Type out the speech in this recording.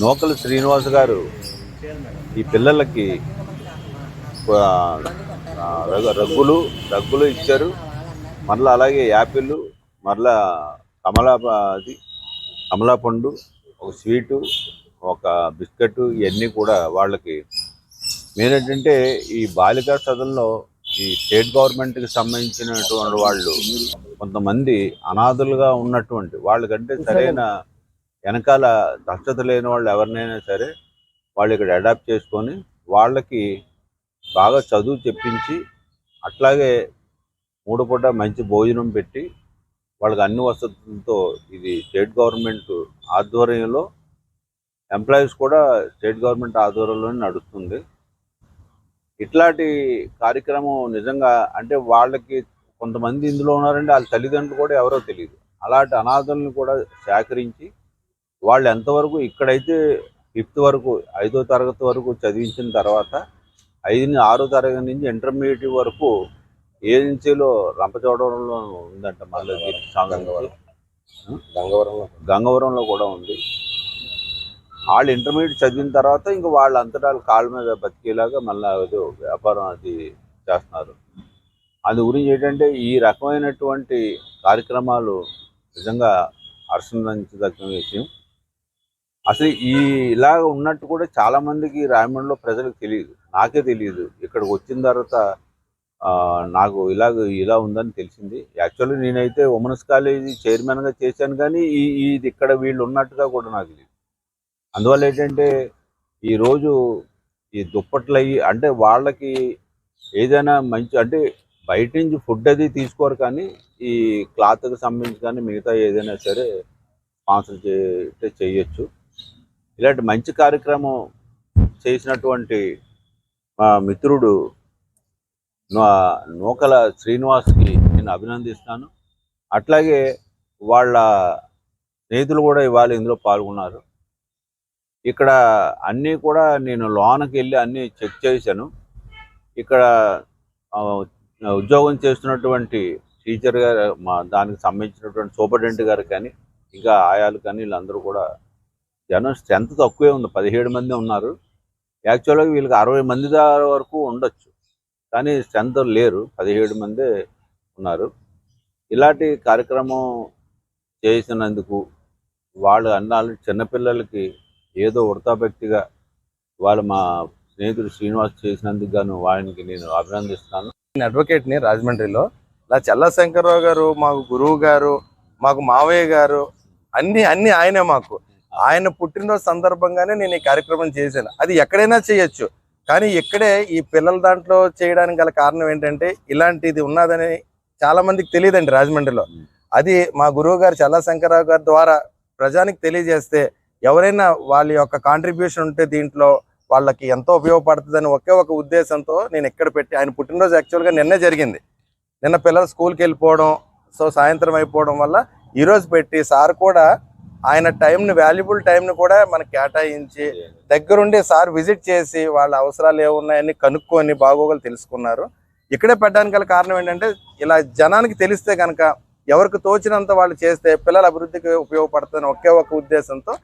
నూకల శ్రీనివాస్ గారు ఈ పిల్లలకి రగ్గులు రగ్గులు ఇచ్చారు. మరలా అలాగే యాపిల్ మరలా కమలా అది కమలా పండు ఒక స్వీటు ఒక బిస్కెట్ ఇవన్నీ కూడా వాళ్ళకి. మెయిన్ ఏంటంటే ఈ బాలికా సదన్లో ఈ స్టేట్ గవర్నమెంట్కి సంబంధించినటువంటి వాళ్ళు కొంతమంది అనాథులుగా ఉన్నటువంటి వాళ్ళకంటే సరైన వెనకాల దక్షత లేని వాళ్ళు ఎవరినైనా సరే వాళ్ళు ఇక్కడ అడాప్ట్ చేసుకొని వాళ్ళకి బాగా చదువు చెప్పించి అట్లాగే మూడు పూట మంచి భోజనం పెట్టి వాళ్ళకి అన్ని వసతులతో ఇది స్టేట్ గవర్నమెంట్ ఆధ్వర్యంలో ఎంప్లాయీస్ కూడా స్టేట్ గవర్నమెంట్ ఆధ్వర్యంలోనే నడుస్తుంది. ఇట్లాంటి కార్యక్రమం నిజంగా అంటే వాళ్ళకి కొంతమంది ఇందులో ఉన్నారంటే వాళ్ళ తల్లిదండ్రులు కూడా ఎవరో తెలియదు. అలాంటి అనాథులను కూడా సేకరించి వాళ్ళు ఎంతవరకు ఇక్కడైతే ఫిఫ్త్ వరకు ఐదో తరగతి వరకు చదివించిన తర్వాత ఐదు ఆరో తరగతి నుంచి ఇంటర్మీడియట్ వరకు ఏజెన్సీలో రంపచోడవరంలో ఉందంట మళ్ళీ సంబంధించి. గంగవరంలో. గంగవరంలో. కూడా ఉంది. వాళ్ళు ఇంటర్మీడియట్ చదివిన తర్వాత ఇంకా వాళ్ళ అంతటా కాళ్ళ మీద బతికేలాగా మళ్ళీ ఏదో వ్యాపారం అది చేస్తున్నారు. అందు గురించి ఏంటంటే ఈ రకమైనటువంటి కార్యక్రమాలు నిజంగా హర్షించదగ్గ విషయం. అసలు ఈ ఇలాగ ఉన్నట్టు కూడా చాలా మందికి రాయమండ్రిలో ప్రజలకు తెలియదు. నాకే తెలియదు. ఇక్కడికి వచ్చిన తర్వాత నాకు ఇలాగ ఇలా ఉందని తెలిసింది. యాక్చువల్లీ నేనైతే ఉమెన్స్ కాలేజీ చైర్మన్గా చేశాను కానీ ఈ ఇది ఇక్కడ వీళ్ళు ఉన్నట్టుగా కూడా నాకు తెలియదు అందువల్ల ఏంటంటే ఈరోజు ఈ దుప్పట్లు అయ్యి అంటే వాళ్ళకి ఏదైనా మంచి అంటే బయట నుంచి ఫుడ్ అది తీసుకోరు కానీ ఈ క్లాత్కి సంబంధించి కానీ మిగతా ఏదైనా సరే స్పాన్సర్ చే చేయొచ్చు. ఇలాంటి మంచి కార్యక్రమం చేసినటువంటి మా మిత్రుడు నూకల శ్రీనివాస్కి నేను అభినందిస్తాను. అట్లాగే వాళ్ళ స్నేహితులు కూడా ఇవాళ ఇందులో పాల్గొన్నారు. ఇక్కడ అన్నీ కూడా నేను లోనకి వెళ్ళి అన్నీ చెక్ చేశాను. ఇక్కడ ఆ, ఉద్యోగం చేస్తున్నటువంటి టీచర్ గారు మా దానికి సంబంధించినటువంటి సూపరింటెండెంట్ గారు కానీ ఇంకా ఆయాలు కానీ వీళ్ళందరూ కూడా జనం స్ట్రెంత్ తక్కువే ఉంది. పదిహేడు మంది ఉన్నారు. యాక్చువల్గా వీళ్ళకి అరవై మంది వరకు ఉండొచ్చు. కానీ స్ట్రెంత్ లేరు. పదిహేడు మందే ఉన్నారు. ఇలాంటి కార్యక్రమం చేసినందుకు వాళ్ళు అన్నాళ్ళు చిన్నపిల్లలకి ఏదో ఉడతాభక్తిగా వాళ్ళు మా స్నేహితుడు శ్రీనివాస్ చేసినందుకు గాను వారికి నేను అభినందిస్తున్నాను నేను అడ్వకేట్ని రాజమండ్రిలో. ఇలా చల్ల శంకర్రావు గారు మాకు గురువు గారు మాకు మావయ్య గారు అన్ని అన్ని ఆయనే మాకు. ఆయన పుట్టినరోజు సందర్భంగానే నేను ఈ కార్యక్రమం చేశాను. అది ఎక్కడైనా చేయొచ్చు. కానీ ఇక్కడే ఈ పిల్లల దాంట్లో చేయడానికి గల కారణం ఏంటంటే ఇలాంటిది ఉన్నదని చాలా మందికి తెలియదండి రాజమండ్రిలో. అది మా గురువు గారు చల్ల శంకర్రావు గారి ద్వారా ప్రజానికి తెలియజేస్తే ఎవరైనా వాళ్ళ యొక్క కాంట్రిబ్యూషన్ ఉంటే దీంట్లో వాళ్ళకి ఎంతో ఉపయోగపడుతుందని ఒకే ఒక ఉద్దేశంతో నేను ఇక్కడ పెట్టి ఆయన పుట్టినరోజు యాక్చువల్గా నిన్నే జరిగింది. నిన్న పిల్లలు స్కూల్కి వెళ్ళిపోవడం సో సాయంత్రం అయిపోవడం వల్ల ఈరోజు పెట్టి సార్ కూడా ఆయన టైంని వాల్యుబుల్ టైంని కూడా మనకి కేటాయించి దగ్గరుండి సార్ విజిట్ చేసి వాళ్ళ అవసరాలు ఏమున్నాయని కనుక్కొని బాగోగులు తెలుసుకున్నారు. ఇక్కడే పెట్టడానికి గల కారణం ఏంటంటే ఇలా జనానికి తెలిస్తే కనుక ఎవరికి తోచినంత వాళ్ళు చేస్తే పిల్లల అభివృద్ధికి ఉపయోగపడుతుందని ఒకే ఒక ఉద్దేశంతో